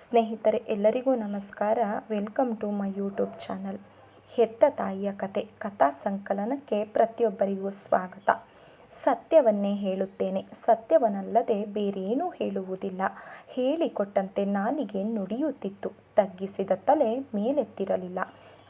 ಸ್ನೇಹಿತರೆ, ಎಲ್ಲರಿಗೂ ನಮಸ್ಕಾರ. Welcome to my YouTube channel. ಹೆತ್ತ ತಾಯಿಯ ಕತೆ, ಕಥಾ ಸಂಕಲನಕ್ಕೆ ಪ್ರತಿಯೊಬ್ಬರಿಗೂ ಸ್ವಾಗತ. ಸತ್ಯವನ್ನೇ ಹೇಳುತ್ತೇನೆ. ಸತ್ಯವನಲ್ಲದೆ ಬೇರೇನೂ ಹೇಳುವುದಿಲ್ಲ. ಹೇಳಿಕೊಟ್ಟಂತೆ ನಾಲಿಗೆ ನುಡಿಯುತ್ತಿತ್ತು. ತಗ್ಗಿಸಿದ ತಲೆ ಮೇಲೆತ್ತಿರಲಿಲ್ಲ.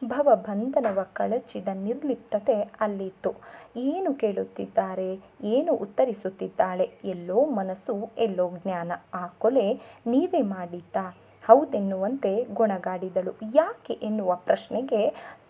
ಭವಬಂಧನವ ಕಳಚಿದ ನಿರ್ಲಿಪ್ತತೆ ಅಲ್ಲಿತ್ತು. ಏನು ಕೇಳುತ್ತಿದ್ದಾರೆ? ಏನು ಉತ್ತರಿಸುತ್ತಿದ್ದಾಳೆ? ಎಲ್ಲೋ ಮನಸ್ಸು, ಎಲ್ಲೋ ಜ್ಞಾನ. ಆ ಕೊಲೆ ನೀವೇ ಮಾಡಿದ್ದಾ? ಹೌದೆನ್ನುವಂತೆ ಗೊಣಗಾಡಿದಳು. ಯಾಕೆ ಎನ್ನುವ ಪ್ರಶ್ನೆಗೆ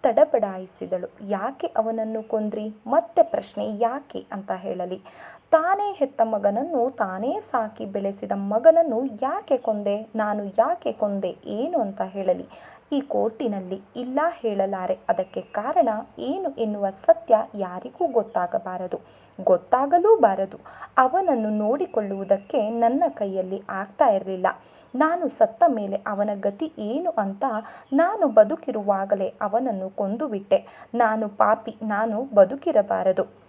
ತಡಬಡಾಯಿಸಿದಳು ಯಾಕೆ ಅವನನ್ನು ಕೊಂದ್ರಿ? ಮತ್ತೆ ಪ್ರಶ್ನೆ ಯಾಕೆ ಅಂತ ಹೇಳಲಿ. ತಾನೇ ಹೆತ್ತ ಮಗನನ್ನು ತಾನೇ ಸಾಕಿ ಬೆಳೆಸಿದ ಮಗನನ್ನು ಯಾಕೆ ಕೊಂದೆ? ನಾನು ಯಾಕೆ ಕೊಂದೆ? ಏನು ಅಂತ ಹೇಳಲಿ. ಈ ಕೋರ್ಟಿನಲ್ಲಿ ಇಲ್ಲ ಹೇಳಲಾರೆ. ಅದಕ್ಕೆ ಕಾರಣ ಏನು ಎನ್ನುವ ಸತ್ಯ ಯಾರಿಗೂ ಗೊತ್ತಾಗಬಾರದು. ಗೊತ್ತಾಗಲೂ ಬಾರದು. ಅವನನ್ನು ನೋಡಿಕೊಳ್ಳುವುದಕ್ಕೆ ನನ್ನ ಕೈಯಲ್ಲಿ ಆಗ್ತಾ ಇರಲಿಲ್ಲ. ನಾನು ಸತ್ತ ಮೇಲೆ ಅವನ ಗತಿ ಏನು ಅಂತ ನಾನು ಬದುಕಿರುವಾಗಲೇ ಅವನನ್ನು ಕೊಂದುಬಿಟ್ಟೆ ನಾನು ಪಾಪಿ, ನಾನು ಬದುಕಿರಬಾರದು.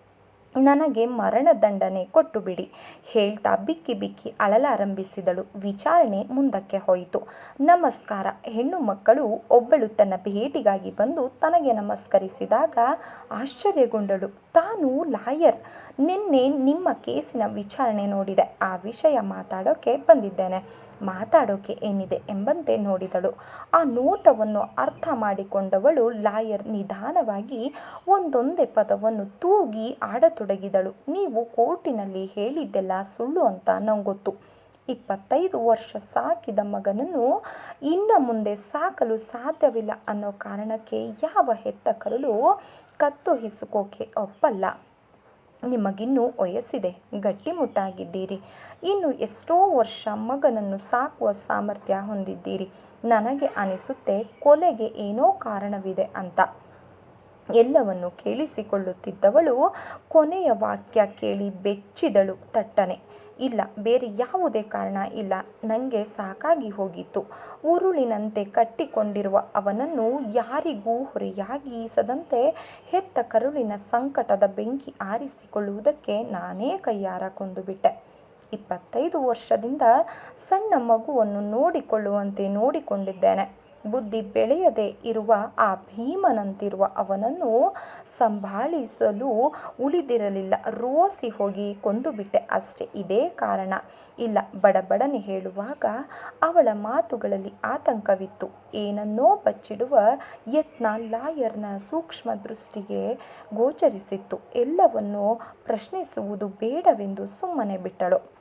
ನನಗೆ ಮರಣದಂಡನೆ ಕೊಟ್ಟು ಬಿಡಿ. ಹೇಳ್ತಾ ಬಿಕ್ಕಿ ಬಿಕ್ಕಿ ಅಳಲಾರಂಭಿಸಿದಳು. ವಿಚಾರಣೆ ಮುಂದಕ್ಕೆ ಹೋಯಿತು. ನಮಸ್ಕಾರ. ಹೆಣ್ಣು ಮಕ್ಕಳು ಒಬ್ಬಳು ತನ್ನ ಭೇಟಿಗಾಗಿ ಬಂದು ತನಗೆ ನಮಸ್ಕರಿಸಿದಾಗ ಆಶ್ಚರ್ಯಗೊಂಡಳು. ತಾನು ಲಾಯರ್. ನಿನ್ನೆ ನಿಮ್ಮ ಕೇಸಿನ ವಿಚಾರಣೆ ನೋಡಿದೆ. ಆ ವಿಷಯ ಮಾತಾಡೋಕೆ ಬಂದಿದ್ದೇನೆ. ಮಾತಾಡೋಕೆ ಏನಿದೆ ಎಂಬಂತೆ ನೋಡಿದಳು. ಆ ನೋಟವನ್ನು ಅರ್ಥ ಮಾಡಿಕೊಂಡವಳು ಲಾಯರ್ ನಿಧಾನವಾಗಿ ಒಂದೊಂದೇ ಪದವನ್ನು ತೂಗಿ ಆಡತೊಡಗಿದಳು. ನೀವು ಕೋರ್ಟಿನಲ್ಲಿ ಹೇಳಿದ್ದೆಲ್ಲ ಸುಳ್ಳು ಅಂತ ನಂಗೊತ್ತು. ಇಪ್ಪತ್ತೈದು ವರ್ಷ ಸಾಕಿದ ಮಗನನ್ನು ಇನ್ನು ಮುಂದೆ ಸಾಕಲು ಸಾಧ್ಯವಿಲ್ಲ ಅನ್ನೋ ಕಾರಣಕ್ಕೆ ಯಾವ ಹೆತ್ತ ಕತ್ತು ಹಿಸುಕೋಕೆ ಒಪ್ಪಲ್ಲ. ನಿಮಗಿನ್ನೂ ವಯಸ್ಸಿದೆ, ಗಟ್ಟಿಮುಟ್ಟಾಗಿದ್ದೀರಿ. ಇನ್ನು ಎಷ್ಟೋ ವರ್ಷ ಮಗನನ್ನು ಸಾಕುವ ಸಾಮರ್ಥ್ಯ ಹೊಂದಿದ್ದೀರಿ. ನನಗೆ ಅನಿಸುತ್ತೆ ಕೊಲೆಗೆ ಏನೋ ಕಾರಣವಿದೆ ಅಂತ. ಎಲ್ಲವನ್ನು ಕೇಳಿಸಿಕೊಳ್ಳುತ್ತಿದ್ದವಳು ಕೊನೆಯ ವಾಕ್ಯ ಕೇಳಿ ಬೆಚ್ಚಿದಳು ತಟ್ಟನೆ. ಇಲ್ಲ, ಬೇರೆ ಯಾವುದೇ ಕಾರಣ ಇಲ್ಲ. ನನಗೆ ಸಾಕಾಗಿ ಹೋಗಿತ್ತು. ಉರುಳಿನಂತೆ ಕಟ್ಟಿಕೊಂಡಿರುವ ಅವನನ್ನು ಯಾರಿಗೂ ಹೊರೆಯಾಗಿಸದಂತೆ ಹೆತ್ತ ಕರುಳಿನ ಸಂಕಟದ ಬೆಂಕಿ ಆರಿಸಿಕೊಳ್ಳುವುದಕ್ಕೆ ನಾನೇ ಕೈಯಾರ ಕೊಂದುಬಿಟ್ಟೆ. ಇಪ್ಪತ್ತೈದು ವರ್ಷದಿಂದ ಸಣ್ಣ ಮಗುವನ್ನು ನೋಡಿಕೊಳ್ಳುವಂತೆ ನೋಡಿಕೊಂಡಿದ್ದೇನೆ. ಬುದ್ಧಿ ಬೆಳೆಯದೆ ಇರುವ ಆ ಭೀಮನಂತಿರುವ ಅವನನ್ನು ಸಂಭಾಳಿಸಲು ಉಳಿದಿರಲಿಲ್ಲ. ರೋಸಿ ಹೋಗಿ ಕೊಂದುಬಿಟ್ಟೆ ಅಷ್ಟೇ, ಇದೇ ಕಾರಣ. ಇಲ್ಲ, ಬಡಬಡನೆ ಹೇಳುವಾಗ ಅವಳ ಮಾತುಗಳಲ್ಲಿ ಆತಂಕವಿತ್ತು. ಏನನ್ನೋ ಬಚ್ಚಿಡುವ ಯತ್ನ ಲಾಯರ್ನ ಸೂಕ್ಷ್ಮ ದೃಷ್ಟಿಗೆ ಗೋಚರಿಸಿತ್ತು. ಎಲ್ಲವನ್ನು ಪ್ರಶ್ನಿಸುವುದು ಬೇಡವೆಂದು ಸುಮ್ಮನೆ ಬಿಟ್ಟಳು.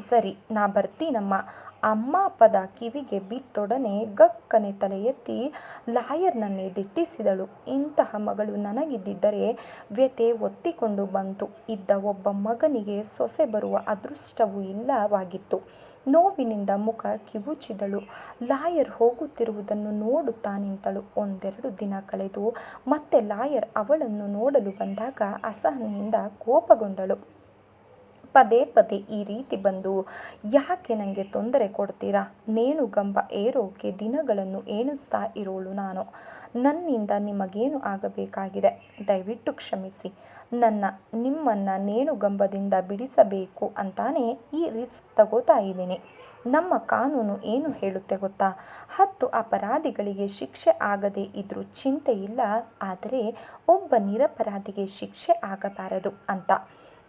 ಸರಿ, ನಾ ಬರ್ತೀನಮ್ಮ. ಅಮ್ಮ ಪದ ಕಿವಿಗೆ ಬಿತ್ತೊಡನೆ ಗಕ್ಕನೆ ತಲೆ ಎತ್ತಿ ಲಾಯರ್ನನ್ನೇ ದಿಟ್ಟಿಸಿದಳು. ಇಂತಹ ಮಗಳು ನನಗಿದ್ದಿದ್ದರೆ ವ್ಯತೆ ಒತ್ತಿಕೊಂಡು ಬಂತು. ಇದ್ದ ಒಬ್ಬ ಮಗನಿಗೆ ಸೊಸೆ ಬರುವ ಅದೃಷ್ಟವೂ ಇಲ್ಲವಾಗಿತ್ತು. ನೋವಿನಿಂದ ಮುಖ ಕಿವುಚಿದಳು. ಲಾಯರ್ ಹೋಗುತ್ತಿರುವುದನ್ನು ನೋಡುತ್ತಾ ನಿಂತಳು. ಒಂದೆರಡು ದಿನ ಕಳೆದು ಮತ್ತೆ ಲಾಯರ್ ಅವಳನ್ನು ನೋಡಲು ಬಂದಾಗ ಅಸಹನೆಯಿಂದ ಕೋಪಗೊಂಡಳು. ಪದೇ ಪದೇ ಈ ರೀತಿ ಬಂದು, ಯಾಕೆ ನನಗೆ ತೊಂದರೆ ಕೊಡ್ತೀರಾ? ನೇಣು ಗಂಬ ಏರೋಕೆ ದಿನಗಳನ್ನು ಏಣಿಸ್ತಾ ಇರೋಳು ನಾನು. ನನ್ನಿಂದ ನಿಮಗೇನು ಆಗಬೇಕಾಗಿದೆ? ದಯವಿಟ್ಟು ಕ್ಷಮಿಸಿ. ನನ್ನ, ನಿಮ್ಮನ್ನು ನೇಣುಗಂಬದಿಂದ ಬಿಡಿಸಬೇಕು ಅಂತಾನೆ ಈ ರಿಸ್ಕ್ ತಗೋತಾ ಇದ್ದೀನಿ. ನಮ್ಮ ಕಾನೂನು ಏನು ಹೇಳುತ್ತೆ ಗೊತ್ತಾ? ಹತ್ತು ಅಪರಾಧಿಗಳಿಗೆ ಶಿಕ್ಷೆ ಆಗದೇ ಇದ್ರೂ ಚಿಂತೆ ಇಲ್ಲ, ಆದರೆ ಒಬ್ಬ ನಿರಪರಾಧಿಗೆ ಶಿಕ್ಷೆ ಆಗಬಾರದು ಅಂತ.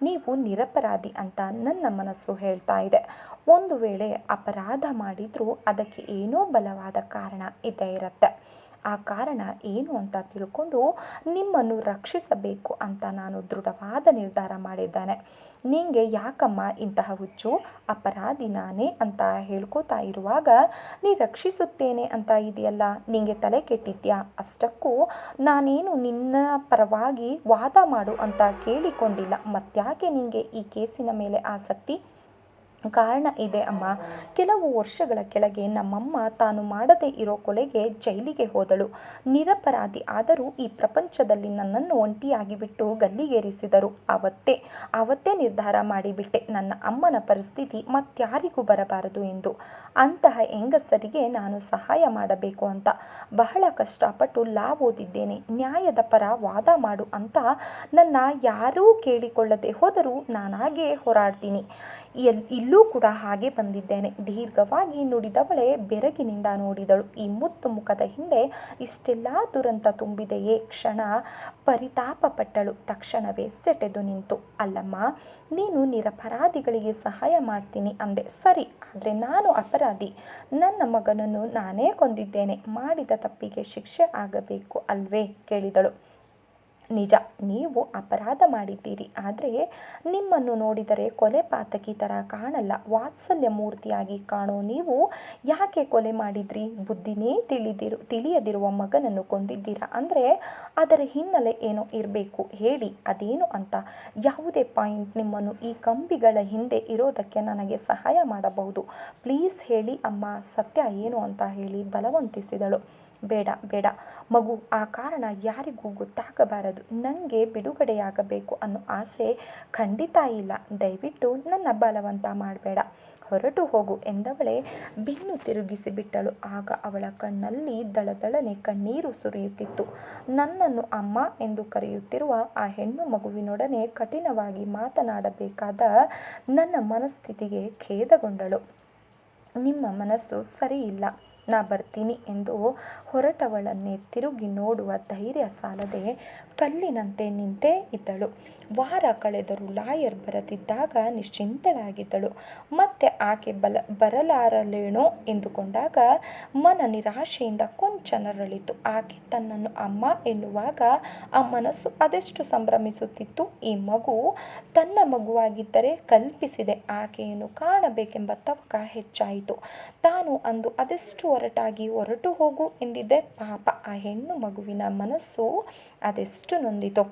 ನೀವು ನಿರಪರಾಧಿ ಅಂತ ನನ್ನ ಮನಸ್ಸು ಹೇಳ್ತಾ ಇದೆ. ಒಂದು ವೇಳೆ ಅಪರಾಧ ಮಾಡಿದರೂ ಅದಕ್ಕೆ ಏನೋ ಬಲವಾದ ಕಾರಣ ಇದ್ದೇ ಇರುತ್ತೆ. ಆ ಕಾರಣ ಏನು ಅಂತ ತಿಳ್ಕೊಂಡು ನಿಮ್ಮನ್ನು ರಕ್ಷಿಸಬೇಕು ಅಂತ ನಾನು ದೃಢವಾದ ನಿರ್ಧಾರ ಮಾಡಿದ್ದೇನೆ. ನಿಂಗೆ ಯಾಕಮ್ಮ ಇಂತಹ ಹುಚ್ಚು? ಅಪರಾಧಿ ನಾನೇ ಅಂತ ಹೇಳ್ಕೋತಾ ಇರುವಾಗ, ನೀ ರಕ್ಷಿಸುತ್ತೇನೆ ಅಂತ ಇದೆಯಲ್ಲ, ನಿಂಗೆ ತಲೆ ಕೆಟ್ಟಿದ್ಯಾ? ಅಷ್ಟಕ್ಕೂ ನಾನೇನು ನಿನ್ನ ಪರವಾಗಿ ವಾದ ಮಾಡು ಅಂತ ಕೇಳಿಕೊಂಡಿಲ್ಲ. ಮತ್ತಾಕೆ ನಿಂಗೆ ಈ ಕೇಸಿನ ಮೇಲೆ ಆಸಕ್ತಿ? ಕಾರಣ ಇದೆ ಅಮ್ಮ. ಕೆಲವು ವರ್ಷಗಳ ಕೆಳಗೆ ನಮ್ಮಮ್ಮ ತಾನು ಮಾಡದೇ ಇರೋ ಕೊಲೆಗೆ ಜೈಲಿಗೆ ಹೋದಳು. ನಿರಪರಾಧಿ ಆದರೂ ಈ ಪ್ರಪಂಚದಲ್ಲಿ ನನ್ನನ್ನು ಒಂಟಿಯಾಗಿ ಬಿಟ್ಟು ಗಲ್ಲಿಗೇರಿಸಿದರು. ಅವತ್ತೇ ಅವತ್ತೇ ನಿರ್ಧಾರ ಮಾಡಿಬಿಟ್ಟೆ. ನನ್ನ ಅಮ್ಮನ ಪರಿಸ್ಥಿತಿ ಮತ್ಯಾರಿಗೂ ಬರಬಾರದು ಎಂದು. ಅಂತಹ ಹೆಂಗಸರಿಗೆ ನಾನು ಸಹಾಯ ಮಾಡಬೇಕು ಅಂತ. ಬಹಳ ಕಷ್ಟಪಟ್ಟು ಲಾ ಓದಿದ್ದೇನೆ. ನ್ಯಾಯದ ಪರ ವಾದ ಮಾಡು ಅಂತ ನನ್ನ ಯಾರೂ ಕೇಳಿಕೊಳ್ಳದೆ ಹೋದರೂ ನಾನಾಗೇ ಹೋರಾಡ್ತೀನಿ. ಎಲ್ ಇಲ್ಲೂ ಕೂಡ ಹಾಗೆ ಬಂದಿದ್ದೇನೆ. ದೀರ್ಘವಾಗಿ ನುಡಿದವಳೆ ಬೆರಗಿನಿಂದ ನೋಡಿದಳು. ಈ ಮುತ್ತು ಮುಖದ ಹಿಂದೆ ಇಷ್ಟೆಲ್ಲ ದುರಂತ ತುಂಬಿದೆಯೇ? ಕ್ಷಣ ಪರಿತಾಪ ಪಟ್ಟಳು ತಕ್ಷಣವೇ ಸೆಟೆದು ನಿಂತು, ಅಲ್ಲಮ್ಮ, ನೀನು ನಿರಪರಾಧಿಗಳಿಗೆ ಸಹಾಯ ಮಾಡ್ತೀನಿ ಅಂದೆ. ಸರಿ, ಆದರೆ ನಾನು ಅಪರಾಧಿ. ನನ್ನ ಮಗನನ್ನು ನಾನೇ ಕೊಂದಿದ್ದೇನೆ. ಮಾಡಿದ ತಪ್ಪಿಗೆ ಶಿಕ್ಷೆ ಆಗಬೇಕು ಅಲ್ವೇ? ಕೇಳಿದಳು. ನಿಜ, ನೀವು ಅಪರಾಧ ಮಾಡಿದ್ದೀರಿ. ಆದರೆ ನಿಮ್ಮನ್ನು ನೋಡಿದರೆ ಕೊಲೆ ಪಾತಕಿ ಥರ ಕಾಣಲ್ಲ. ವಾತ್ಸಲ್ಯ ಮೂರ್ತಿಯಾಗಿ ಕಾಣೋ ನೀವು ಯಾಕೆ ಕೊಲೆ ಮಾಡಿದ್ರಿ? ಬುದ್ಧಿನೇ ತಿಳಿದಿರು, ತಿಳಿಯದಿರುವ ಮಗನನ್ನು ಕೊಂದಿದ್ದೀರಾ? ಅಂದರೆ ಅದರ ಹಿನ್ನೆಲೆ ಏನೋ ಇರಬೇಕು. ಹೇಳಿ, ಅದೇನು ಅಂತ. ಯಾವುದೇ ಪಾಯಿಂಟ್ ನಿಮ್ಮನ್ನು ಈ ಕಂಬಿಗಳ ಹಿಂದೆ ಇರೋದಕ್ಕೆ ನನಗೆ ಸಹಾಯ ಮಾಡಬಹುದು. ಪ್ಲೀಸ್ ಹೇಳಿ ಅಮ್ಮ, ಸತ್ಯ ಏನು ಅಂತ ಹೇಳಿ ಬಲವಂತಿಸಿದಳು. ಬೇಡ ಬೇಡ. ಮಗು, ಆ ಕಾರಣ ಯಾರಿಗೂ ಗೊತ್ತಾಗಬಾರದು. ನನಗೆ ಬಿಡುಗಡೆಯಾಗಬೇಕು ಅನ್ನೋ ಆಸೆ ಖಂಡಿತ ಇಲ್ಲ. ದಯವಿಟ್ಟು ನನ್ನ ಬಲವಂತ ಮಾಡಬೇಡ. ಹೊರಟು ಹೋಗು ಎಂದವಳೆ ಬಿನ್ನು ತಿರುಗಿಸಿ ಬಿಟ್ಟಳು. ಆಗ ಅವಳ ಕಣ್ಣಲ್ಲಿ ದಳದಳನೆ ಕಣ್ಣೀರು ಸುರಿಯುತ್ತಿತ್ತು. ನನ್ನನ್ನು ಅಮ್ಮ ಎಂದು ಕರೆಯುತ್ತಿರುವ ಆ ಹೆಣ್ಣು ಮಗುವಿನೊಡನೆ ಕಠಿಣವಾಗಿ ಮಾತನಾಡಬೇಕಾದ ನನ್ನ ಮನಸ್ಥಿತಿಗೆ ಖೇದಗೊಂಡಳು. ನಿಮ್ಮ ಮನಸ್ಸು ಸರಿಯಿಲ್ಲ. ನಾ ಬರ್ತೀನಿ ಎಂದು ಹೊರಟವಳನ್ನೇ ತಿರುಗಿ ನೋಡುವ ಧೈರ್ಯ ಸಾಲದೆ ಕಲ್ಲಿನಂತೆ ನಿಂತೇ ಇದ್ದಳು. ವಾರ ಕಳೆದರೂ ಲಾಯರ್ ಬರದಿದ್ದಾಗ ನಿಶ್ಚಿಂತಳಾಗಿದ್ದಳು. ಮತ್ತೆ ಆಕೆ ಬಲ, ಬರಲಾರಲೇನೋ ಎಂದುಕೊಂಡಾಗ ಮನ ನಿರಾಶೆಯಿಂದ ಕೊಂಚ ನರಳಿತು ಆಕೆ ತನ್ನನ್ನು ಅಮ್ಮ ಎನ್ನುವಾಗ ಆ ಮನಸ್ಸು ಅದೆಷ್ಟು ಸಂಭ್ರಮಿಸುತ್ತಿತ್ತು ಈ ಮಗು ತನ್ನ ಮಗುವಾಗಿದ್ದರೆ ಕಲ್ಪಿಸಿದೆ, ಆಕೆಯನ್ನು ಕಾಣಬೇಕೆಂಬ ತವಕ ಹೆಚ್ಚಾಯಿತು. ತಾನು ಅಂದು ಅದೆಷ್ಟು ಒರಟಾಗಿ ಹೊರಟು ಹೋಗು ಎಂದಿದ್ದೆ, ಪಾಪ ಆ ಹೆಣ್ಣು ಮಗುವಿನ ಮನಸ್ಸು ಅದೆಷ್ಟು ನೊಂದಿತು.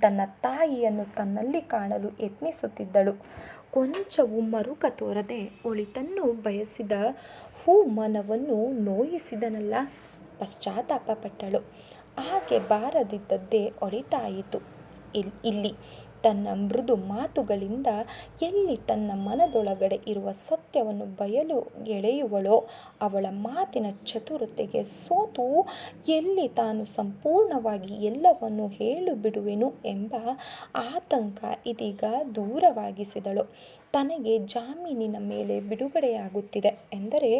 ತನ್ನ ತಾಯಿಯನ್ನು ತನ್ನಲ್ಲಿ ಕಾಣಲು ಯತ್ನಿಸುತ್ತಿದ್ದಳು. ಕೊಂಚವೂ ಮರುಕ ತೋರದೆ ಒಳಿತನ್ನು ಬಯಸಿದ ಹೂ ಮನವನ್ನು ನೋಯಿಸಿದನಲ್ಲ. ಪಶ್ಚಾತ್ತಾಪಪಟ್ಟಳು. ಆಕೆ ಬಾರದಿದ್ದದ್ದೇ ಒಳಿತಾಯಿತು. ಇಲ್ ಇಲ್ಲಿ ತನ್ನ ಮೃದು ಮಾತುಗಳಿಂದ ಎಲ್ಲಿ ತನ್ನ ಮನದೊಳಗಡೆ ಇರುವ ಸತ್ಯವನ್ನು ಬಯಲು ಎಳೆಯುವಳೋ ಅವಳ ಮಾತಿನ ಚತುರತೆಗೆ ಸೋತು ಎಲ್ಲಿ ತಾನು ಸಂಪೂರ್ಣವಾಗಿ ಎಲ್ಲವನ್ನು ಹೇಳು ಬಿಡುವೆನು ಎಂಬ ಆತಂಕ ಇದೀಗ ದೂರವಾಗಿಸಿದಳು. ತನಗೆ ಜಾಮೀನಿನ ಮೇಲೆ ಬಿಡುಗಡೆಯಾಗುತ್ತಿದೆ ಎಂದರೆ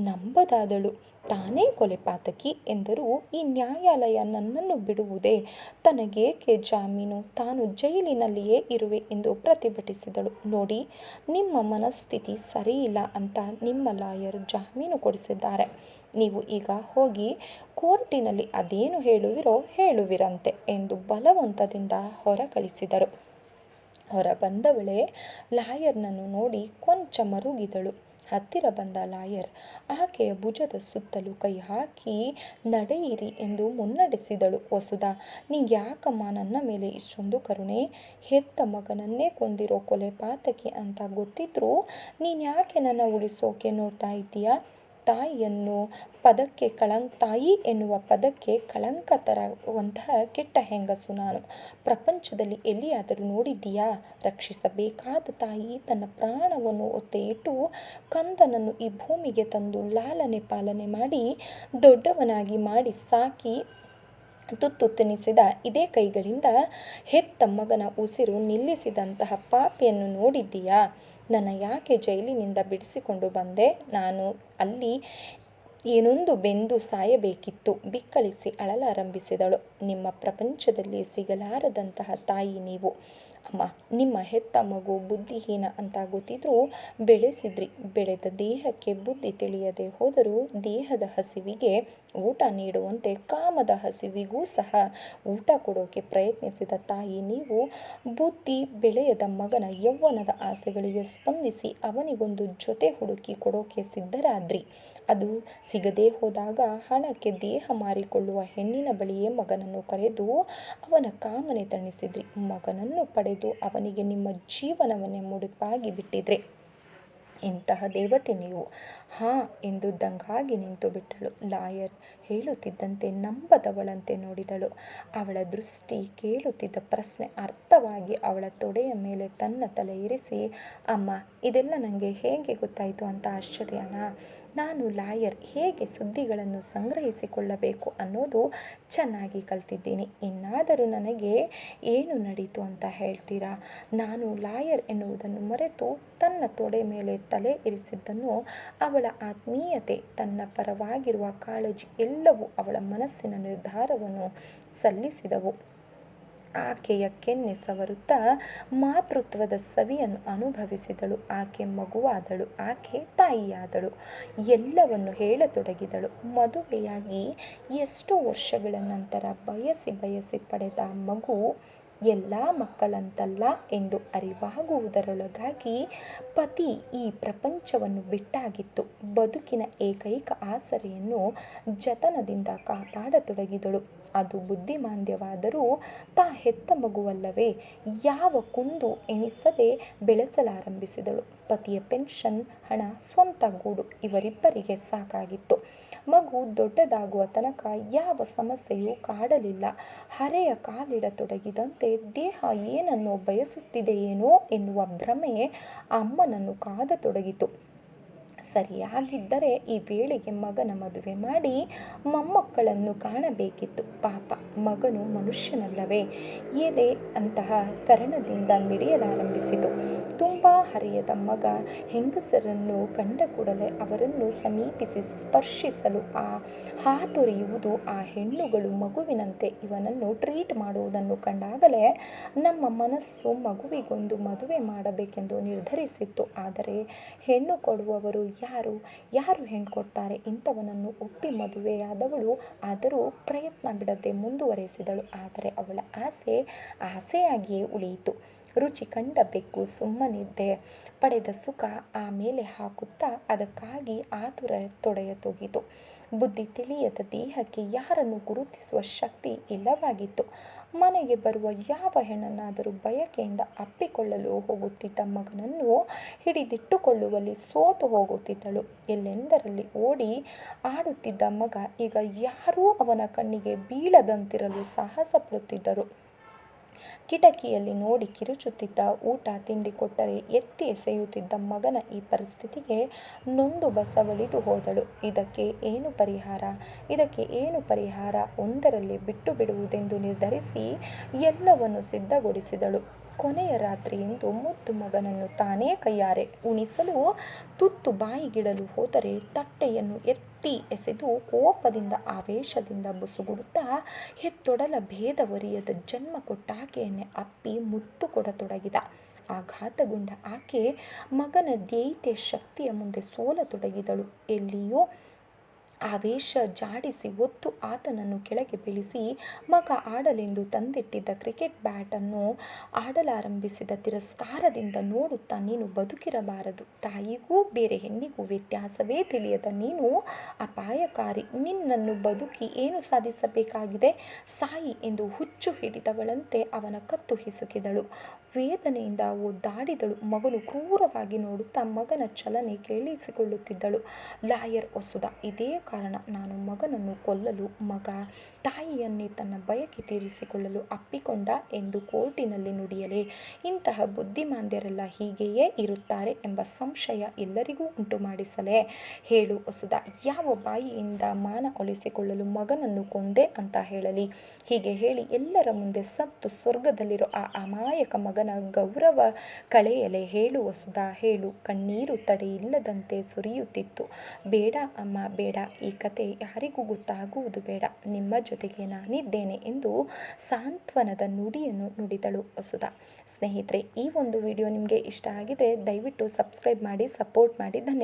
ನಂಬದಾದಳು. ತಾನೇ ಕೊಲೆಪಾತಕಿ ಎಂದರೂ ಈ ನ್ಯಾಯಾಲಯ ನನ್ನನ್ನು ಬಿಡುವುದೇ ತನಗೇಕೆ ಜಾಮೀನು? ತಾನು ಜೈಲಿನಲ್ಲಿಯೇ ಇರುವೆ ಎಂದು ಪ್ರತಿಭಟಿಸಿದಳು. ನೋಡಿ, ನಿಮ್ಮ ಮನಸ್ಥಿತಿ ಸರಿಯಿಲ್ಲ ಅಂತ ನಿಮ್ಮ ಲಾಯರ್ ಜಾಮೀನು ಕೊಡಿಸಿದ್ದಾರೆ. ನೀವು ಈಗ ಹೋಗಿ ಕೋರ್ಟಿನಲ್ಲಿ ಅದೇನು ಹೇಳುವಿರೋ ಹೇಳುವಿರಂತೆ ಎಂದು ಬಲವಂತದಿಂದ ಹೊರಕಳಿಸಿದರು. ಹೊರ ಬಂದವಳೆ ಲಾಯರ್ನನ್ನು ನೋಡಿ ಕೊಂಚ ಮರುಗಿದಳು. ಹತ್ತಿರ ಬಂದ ಲಾಯರ್, ಆಕೆಯ ಭುಜದ ಸುತ್ತಲೂ ಕೈ ಹಾಕಿ, ನಡೆಯಿರಿ ಎಂದು ಮುನ್ನಡೆಸಿದಳು. ವಸುಧಾ ಯಾಕಮ್ಮ ನನ್ನ ಮೇಲೆ ಇಷ್ಟೊಂದು ಕರುಣೆ? ಹೆತ್ತ ಮಗನನ್ನೇ ಕೊಂದಿರೋ ಕೊಲೆ ಪಾತಕಿ ಅಂತ ಗೊತ್ತಿದ್ರೂ ನೀನು ಯಾಕೆ ನನ್ನ ಉಳಿಸೋಕೆ ನೋಡ್ತಾ ಇದ್ದೀಯಾ? ತಾಯಿಯನ್ನು ಪದಕ್ಕೆ ಕಳಂಕ, ತಾಯಿ ಎನ್ನುವ ಪದಕ್ಕೆ ಕಳಂಕ ತರುವಂತಹ ಕೆಟ್ಟ ಹೆಂಗಸು ನಾನು. ಪ್ರಪಂಚದಲ್ಲಿ ಎಲ್ಲಿಯಾದರೂ ನೋಡಿದ್ದೀಯಾ? ರಕ್ಷಿಸಬೇಕಾದ ತಾಯಿ ತನ್ನ ಪ್ರಾಣವನ್ನು ಒತ್ತೆ ಇಟ್ಟು ಕಂದನನ್ನು ಈ ಭೂಮಿಗೆ ತಂದು ಲಾಲನೆ ಪಾಲನೆ ಮಾಡಿ, ದೊಡ್ಡವನಾಗಿ ಮಾಡಿ ಸಾಕಿ ತುತ್ತು ತಿನ್ನಿಸಿದ ಇದೇ ಕೈಗಳಿಂದ ಹೆತ್ತ ಮಗನ ಉಸಿರು ನಿಲ್ಲಿಸಿದಂತಹ ಪಾಪಿಯನ್ನು ನೋಡಿದ್ದೀಯಾ? ನನ್ನ ಯಾಕೆ ಜೈಲಿನಿಂದ ಬಿಡಿಸಿಕೊಂಡು ಬಂದೆ? ನಾನು ಅಲ್ಲಿ ಏನೊಂದು ಬೆಂದು ಸಾಯಬೇಕಿತ್ತು. ಬಿಕ್ಕಳಿಸಿ ಅಳಲಾರಂಭಿಸಿದಳು. ನಿಮ್ಮ ಪ್ರಪಂಚದಲ್ಲಿ ಸಿಗಲಾರದಂತಹ ತಾಯಿ ನೀವು. ಅಮ್ಮ ನಿಮ್ಮ ಹೆತ್ತ ಮಗು ಬುದ್ಧಿಹೀನ ಅಂತ ಗೊತ್ತಿದ್ರೂ ಬೆಳೆಸಿದ್ರಿ. ಬೆಳೆದ ದೇಹಕ್ಕೆ ಬುದ್ಧಿ ತಿಳಿಯದೆ ಹೋದರೂ ದೇಹದ ಹಸಿವಿಗೆ ಊಟ ನೀಡುವಂತೆ ಕಾಮದ ಹಸಿವಿಗೂ ಸಹ ಊಟ ಕೊಡೋಕೆ ಪ್ರಯತ್ನಿಸಿದ ತಾಯಿ, ನೀವು ಬುದ್ಧಿ ಬೆಳೆಯದ ಮಗನ ಯೌವನದ ಆಸೆಗಳಿಗೆ ಸ್ಪಂದಿಸಿ ಅವನಿಗೊಂದು ಜೊತೆ ಹುಡುಕಿ ಕೊಡೋಕೆ ಸಿದ್ಧರಾದ್ರಿ. ಅದು ಸಿಗದೇ ಹೋದಾಗ ಹಣಕ್ಕೆ ದೇಹ ಮಾರಿಕೊಳ್ಳುವ ಹೆಣ್ಣಿನ ಬಳಿಯೇ ಮಗನನ್ನು ಕರೆದು ಅವನ ಕಾಮನೆ ತಣಿಸಿದ್ರಿ. ಮಗನನ್ನು ಪಡೆದು ಅವನಿಗೆ ನಿಮ್ಮ ಜೀವನವನ್ನೇ ಮುಡುಪಾಗಿ ಬಿಟ್ಟಿದ್ರಿ ಇಂತಹ ದೇವತೆ ನೀವು ಹಾಂ ಎಂದು ದಂಗಾಗಿ ನಿಂತು ಬಿಟ್ಟಳು. ಲಾಯರ್ ಹೇಳುತ್ತಿದ್ದಂತೆ ನಂಬದವಳಂತೆ ನೋಡಿದಳು. ಅವಳ ದೃಷ್ಟಿ ಕೇಳುತ್ತಿದ್ದ ಪ್ರಶ್ನೆ ಅರ್ಥವಾಗಿ ಅವಳ ತೊಡೆಯ ಮೇಲೆ ತನ್ನ ತಲೆ ಇರಿಸಿ, ಅಮ್ಮ, ಇದೆಲ್ಲ ನನಗೆ ಹೇಗೆ ಗೊತ್ತಾಯಿತು ಅಂತ ಆಶ್ಚರ್ಯನಾ? ನಾನು ಲಾಯರ್ ಹೇಗೆ ಸುದ್ದಿಗಳನ್ನು ಸಂಗ್ರಹಿಸಿಕೊಳ್ಳಬೇಕು ಅನ್ನೋದು ಚೆನ್ನಾಗಿ ಕಲ್ತಿದ್ದೀನಿ. ಇನ್ನಾದರೂ ನನಗೆ ಏನು ನಡೀತು ಅಂತ ಹೇಳ್ತೀರಾ? ನಾನು ಲಾಯರ್ ಎನ್ನುವುದನ್ನು ಮರೆತು ತನ್ನ ತೊಡೆ ಮೇಲೆ ತಲೆ ಇರಿಸಿದ್ದನ್ನು ಅವಳ ಆತ್ಮೀಯತೆ, ತನ್ನ ಪರವಾಗಿರುವ ಕಾಳಜಿ ಎಲ್ಲವೂ ಅವಳ ಮನಸ್ಸಿನ ನಿರ್ಧಾರವನ್ನು ಸಲ್ಲಿಸಿದವು. ಆಕೆಯ ಕೆನ್ನೆ ಸವರುತ್ತಾ ಮಾತೃತ್ವದ ಸವಿಯನ್ನು ಅನುಭವಿಸಿದಳು. ಆಕೆ ಮಗುವಾದಳು, ಆಕೆ ತಾಯಿಯಾದಳು. ಎಲ್ಲವನ್ನು ಹೇಳತೊಡಗಿದಳು. ಮದುವೆಯಾಗಿ ಎಷ್ಟೋ ವರ್ಷಗಳ ನಂತರ ಬಯಸಿ ಬಯಸಿ ಪಡೆದ ಮಗು ಎಲ್ಲ ಮಕ್ಕಳಂತಲ್ಲ ಎಂದು ಅರಿವಾಗುವುದರೊಳಗಾಗಿ ಪತಿ ಈ ಪ್ರಪಂಚವನ್ನು ಬಿಟ್ಟಾಗಿತ್ತು. ಬದುಕಿನ ಏಕೈಕ ಆಸರೆಯನ್ನು ಜತನದಿಂದ ಕಾಪಾಡತೊಡಗಿದಳು. ಅದು ಬುದ್ಧಿಮಾಂದ್ಯವಾದರೂ ತಾ ಹೆತ್ತ ಮಗುವಲ್ಲವೇ? ಯಾವ ಕುಂದು ಎಣಿಸದೆ ಬೆಳೆಸಲಾರಂಭಿಸಿದಳು. ಪತಿಯ ಪೆನ್ಷನ್, ಹಣ, ಸ್ವಂತ ಗೂಡು ಇವರಿಬ್ಬರಿಗೆ ಸಾಕಾಗಿತ್ತು. ಮಗು ದೊಡ್ಡದಾಗುವ ತನಕ ಯಾವ ಸಮಸ್ಯೆಯೂ ಕಾಡಲಿಲ್ಲ. ಹರೆಯ ಕಾಲಿಡತೊಡಗಿದಂತೆ ದೇಹ ಏನನ್ನೋ ಬಯಸುತ್ತಿದೆಯೇನೋ ಎನ್ನುವ ಭ್ರಮೆ ಅಮ್ಮನನ್ನು ಕಾದತೊಡಗಿತು. ಸರಿಯಾಗಿದ್ದರೆ ಈ ವೇಳೆಗೆ ಮಗನ ಮದುವೆ ಮಾಡಿ ಮೊಮ್ಮಕ್ಕಳನ್ನು ಕಾಣಬೇಕಿತ್ತು. ಪಾಪ, ಮಗನು ಮನುಷ್ಯನಲ್ಲವೇ? ಎದೆ ಅಂತಹ ಕರಣದಿಂದ ಮಿಡಿಯಲಾರಂಭಿಸಿತು. ತುಂಬ ಹರಿಯದ ಮಗ. ಹೆಂಗಸರನ್ನು ಕಂಡ ಕೂಡಲೇ ಅವರನ್ನು ಸಮೀಪಿಸಿ ಸ್ಪರ್ಶಿಸಲು ಆ ಹಾತೊರೆಯುವುದು ಆ ಹೆಣ್ಣುಗಳು ಮಗುವಿನಂತೆ. ಇವನನ್ನು ಟ್ರೀಟ್ ಮಾಡುವುದನ್ನು ಕಂಡಾಗಲೇ ನಮ್ಮ ಮನಸ್ಸು ಮಗುವಿಗೊಂದು ಮದುವೆ ಮಾಡಬೇಕೆಂದು ನಿರ್ಧರಿಸಿತ್ತು. ಆದರೆ ಹೆಣ್ಣು ಕೊಡುವವರು ಯಾರು? ಯಾರು ಹೆಣ್ಣು ಕೊಡ್ತಾರೆ? ಇಂಥವನನ್ನು ಒಪ್ಪಿ ಮದುವೆಯಾದವಳು ಆದರೂ ಪ್ರಯತ್ನ ಬಿಡದೆ ಮುಂದುವರೆಸಿದಳು. ಆದರೆ ಅವಳ ಆಸೆ, ಆಸೆಯಾಗಿಯೇ ಉಳಿಯಿತು. ರುಚಿ ಕಂಡ ಬೆಕ್ಕು ಸುಮ್ಮನಿದ್ದೆ. ಪಡೆದ ಸುಖ ಆಮೇಲೆ ಹಾಕುತ್ತಾ ಅದಕ್ಕಾಗಿ ಆತುರ ತೊಡೆಯತೊಗಿತು ಬುದ್ಧಿ ತಿಳಿಯದ ದೇಹಕ್ಕೆ ಯಾರನ್ನು ಗುರುತಿಸುವ ಶಕ್ತಿ ಇಲ್ಲವಾಗಿತ್ತು. ಮನೆಗೆ ಬರುವ ಯಾವ ಹೆಣ್ಣನ್ನಾದರೂ ಬಯಕೆಯಿಂದ ಅಪ್ಪಿಕೊಳ್ಳಲು ಹೋಗುತ್ತಿದ್ದ ಮಗನನ್ನು ಹಿಡಿದಿಟ್ಟುಕೊಳ್ಳುವಲ್ಲಿ ಸೋತು ಹೋಗುತ್ತಿದ್ದಳು. ಎಲ್ಲೆಂದರಲ್ಲಿ ಓಡಿ ಆಡುತ್ತಿದ್ದ ಮಗ ಈಗ ಯಾರೂ ಅವನ ಕಣ್ಣಿಗೆ ಬೀಳದಂತಿರಲು ಸಾಹಸ ಪಡುತ್ತಿದ್ದರು ಕಿಟಕಿಯಲ್ಲಿ ನೋಡಿ ಕಿರುಚುತ್ತಿದ್ದ ಊಟ ತಿಂಡಿ ಕೊಟ್ಟರೆ ಎತ್ತಿ ಎಸೆಯುತ್ತಿದ್ದ ಮಗನ ಈ ಪರಿಸ್ಥಿತಿಗೆ ನೊಂದು ಬಸವಳಿದು ಹೋದಳು. ಇದಕ್ಕೆ ಏನು ಪರಿಹಾರ? ಇದಕ್ಕೆ ಏನು ಪರಿಹಾರ? ಒಂದರಲ್ಲಿ ಬಿಟ್ಟು ಬಿಡುವುದೆಂದು ನಿರ್ಧರಿಸಿ ಎಲ್ಲವನ್ನು ಸಿದ್ಧಗೊಳಿಸಿದಳು. ಕೊನೆಯ ರಾತ್ರಿಯೆಂದು ಮುದ್ದು ಮಗನನ್ನು ತಾನೇ ಕೈಯಾರೆ ಉಣಿಸಲು ತುತ್ತು ಬಾಯಿಗಿಡಲು ಹೋದರೆ ತಟ್ಟೆಯನ್ನು ಎತ್ತಿ ಎಸೆದು ಕೋಪದಿಂದ ಆವೇಶದಿಂದ ಬುಸುಗುಡುತ್ತಾ ಹೆತ್ತೊಡಲ ಭೇದವರಿಯದ ಜನ್ಮ ಕೊಟ್ಟಾಕೆಯನ್ನೇ ಅಪ್ಪಿ ಮುತ್ತು ಕೊಡತೊಡಗಿದ. ಆಘಾತಗೊಂಡ ಆಕೆ ಮಗನ ದೈತ್ಯ ಶಕ್ತಿಯ ಮುಂದೆ ಸೋಲತೊಡಗಿದಳು. ಎಲ್ಲಿಯೋ ಆವೇಶ ಜಾಡಿಸಿ ಒತ್ತು ಆತನನ್ನು ಕೆಳಗೆ ಬೀಳಿಸಿ ಮಗ ಆಡಲೆಂದು ತಂದಿಟ್ಟಿದ್ದ ಕ್ರಿಕೆಟ್ ಬ್ಯಾಟನ್ನು ಆಡಲಾರಂಭಿಸಿದ ತಿರಸ್ಕಾರದಿಂದ ನೋಡುತ್ತಾ ನೀನು ಬದುಕಿರಬಾರದು. ತಾಯಿಗೂ ಬೇರೆ ಹೆಣ್ಣಿಗೂ ವ್ಯತ್ಯಾಸವೇ ತಿಳಿಯದ ನೀನು ಅಪಾಯಕಾರಿ. ನಿನ್ನನ್ನು ಬದುಕಿ ಏನು ಸಾಧಿಸಬೇಕಾಗಿದೆ? ಸಾಯಿ ಎಂದು ಹುಚ್ಚು ಹಿಡಿದವಳಂತೆ ಅವನ ಕತ್ತು ಹಿಸುಕಿದಳು. ವೇದನೆಯಿಂದ ಒದ್ದಾಡಿದಳು ಮಗನು ಕ್ರೂರವಾಗಿ ನೋಡುತ್ತಾ ಮಗನ ಚಲನೆ ಕೇಳಿಸಿಕೊಳ್ಳುತ್ತಿದ್ದಳು. ಲಾಯರ್ ಹೊಸುದ ಇದೇ ಕಾರಣ ನಾನು ಮಗನನ್ನು ಕೊಲ್ಲಲು, ಮಗ ತಾಯಿಯನ್ನೇ ತನ್ನ ಬಯಕೆ ತೀರಿಸಿಕೊಳ್ಳಲು ಅಪ್ಪಿಕೊಂಡ ಎಂದು ಕೋರ್ಟಿನಲ್ಲಿ ನುಡಿಯಲೇ. ಇಂತಹ ಬುದ್ಧಿಮಾಂದ್ಯರೆಲ್ಲ ಹೀಗೆಯೇ ಇರುತ್ತಾರೆ ಎಂಬ ಸಂಶಯ ಎಲ್ಲರಿಗೂ ಉಂಟು ಮಾಡಿಸಲೇ. ಹೇಳು ಹೊಸದ ಯಾವ ಬಾಯಿಯಿಂದ ಮಾನ ಒಲಿಸಿಕೊಳ್ಳಲು ಮಗನನ್ನು ಕೊಂದೆ ಅಂತ ಹೇಳಲಿ. ಹೀಗೆ ಹೇಳಿ ಎಲ್ಲರ ಮುಂದೆ ಸತ್ತು ಸ್ವರ್ಗದಲ್ಲಿರೋ ಆ ಅಮಾಯಕ ಮಗನ ಗೌರವ ಕಳೆಯಲೆ. ಹೇಳು ಹೊಸದ ಹೇಳು, ಕಣ್ಣೀರು ತಡೆಯಿಲ್ಲದಂತೆ ಸುರಿಯುತ್ತಿತ್ತು. ಬೇಡ ಅಮ್ಮ, ಬೇಡ. ಈ ಕತೆ ಯಾರಿಗೂ ಗೊತ್ತಾಗುವುದು ಬೇಡ. ನಿಮ್ಮ ಜೊತೆಗೆ ನಾನಿದ್ದೇನೆ ಎಂದು ಸಾಂತ್ವನದ ನುಡಿಯನ್ನು ನುಡಿದಳು ವಸುಧಾ. ಸ್ನೇಹಿತರೆ, ಈ ಒಂದು ವಿಡಿಯೋ ನಿಮಗೆ ಇಷ್ಟ ಆಗಿದ್ರೆ ದಯವಿಟ್ಟು ಸಬ್ಸ್ಕ್ರೈಬ್ ಮಾಡಿ ಸಪೋರ್ಟ್ ಮಾಡಿ. ಧನ್ಯವಾದ.